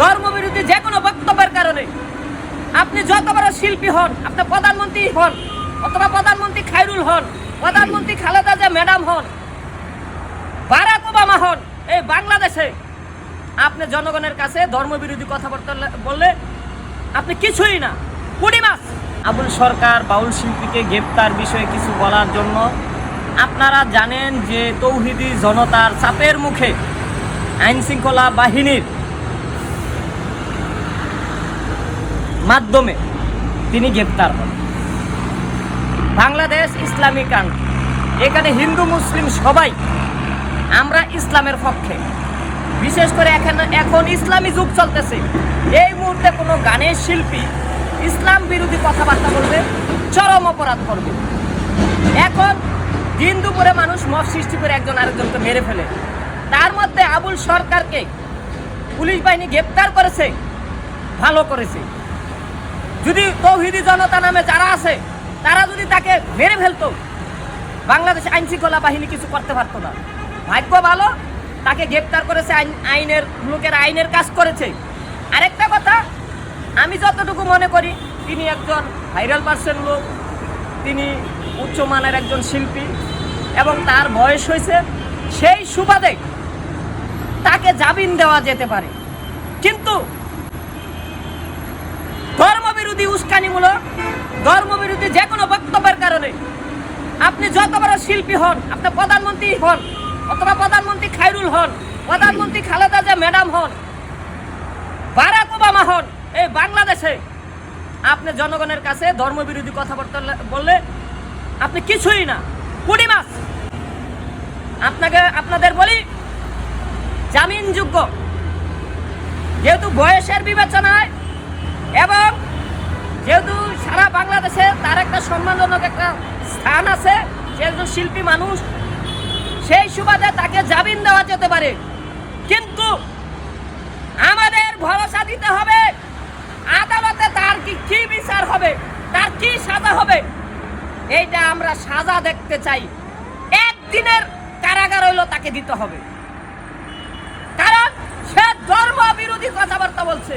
ধর্মবিরোধী যে কোনো বক্তব্যের কারণে আপনি যত বড় শিল্পী হন, আপনি প্রধানমন্ত্রী হন, অথবা প্রধানমন্ত্রী খাইরুল হন, প্রধানমন্ত্রী খালেদা যে ম্যাডাম হন, বারাক ওবামা হন, এই বাংলাদেশে আপনি জনগণের কাছে ধর্মবিরোধী কথাবার্তা বললে আপনি কিছুই না। কুড়ি মাস। আবুল সরকার, বাউল শিল্পীকে গ্রেপ্তার বিষয়ে কিছু বলার জন্য আপনারা জানেন যে তৌহিদি জনতার চাপের মুখে আইন শৃঙ্খলা বাহিনীর মাধ্যমে তিনি গ্রেপ্তার হন। বাংলাদেশ ইসলামিক কান্ট্রি এখানে হিন্দু, মুসলিম সবাই আমরা ইসলামের পক্ষে। বিশেষ করে এখন এখন ইসলামী যুগ চলতেছে। এই মুহূর্তে কোনো গানের শিল্পী ইসলাম বিরোধী কথাবার্তা বলবে, চরম অপরাধ করবে। এখন দিন দুপুরে মানুষ মত সৃষ্টি করে একজন আরেকজনকে মেরে ফেলে। তার মধ্যে আবুল সরকারকে পুলিশ বাহিনী গ্রেপ্তার করেছে, ভালো করেছে। যদি তৌহিদি জনতা নামে যারা আছে, তারা যদি তাকে মেরে ফেলতো, বাংলাদেশ আইন শৃঙ্খলা বাহিনী কিছু করতে পারতো না। ভাগ্য ভালো, তাকে গ্রেপ্তার করেছে আইন, আইনের লোকের আইনের কাজ করেছে। আরেকটা কথা, আমি যতটুকু মনে করি, তিনি একজন ভাইরাল পার্সন লোক, তিনি উচ্চমানের একজন শিল্পী, এবং তার বয়স হয়েছে সেই সুবাদে তাকে জামিন দেওয়া যেতে পারে। কিন্তু ধর্মবিরোধী উস্কানিমূলক, ধর্মবিরোধী যে কোনো বক্তব্যের কারণে আপনি যত বড় শিল্পী হন, আপনি প্রধানমন্ত্রী হন, অথবা প্রধানমন্ত্রী খাইরুল হন, প্রধানমন্ত্রী খালেদা যে ম্যাডাম হন, বারাক ওবামা হন, এই বাংলাদেশে আপনি জনগণের কাছে ধর্মবিরোধী কথাবার্তা বললে আপনি কিছুই না। কুড়ি মাস। আপনাকে, আপনাদের বলি জামিনযোগ্য যেহেতু বয়সের বিবেচনায় এবং যেহেতু সারা বাংলাদেশে তার একটা সম্মানজনক একটা স্থান আছে সে একজন শিল্পী মানুষ, সেই সুবাদে তাকে জামিন দেওয়া যেতে পারে। কিন্তু আমাদের ভরসা দিতে হবে, আদালতে তার কি কি বিচার হবে, তার কি সাজা হবে, এইটা আমরা সাজা দেখতে চাই। একদিনের কারাগার হইল তাকে দিতে হবে। কারণ সে ধর্ম বিরোধী কথাবার্তা বলছে।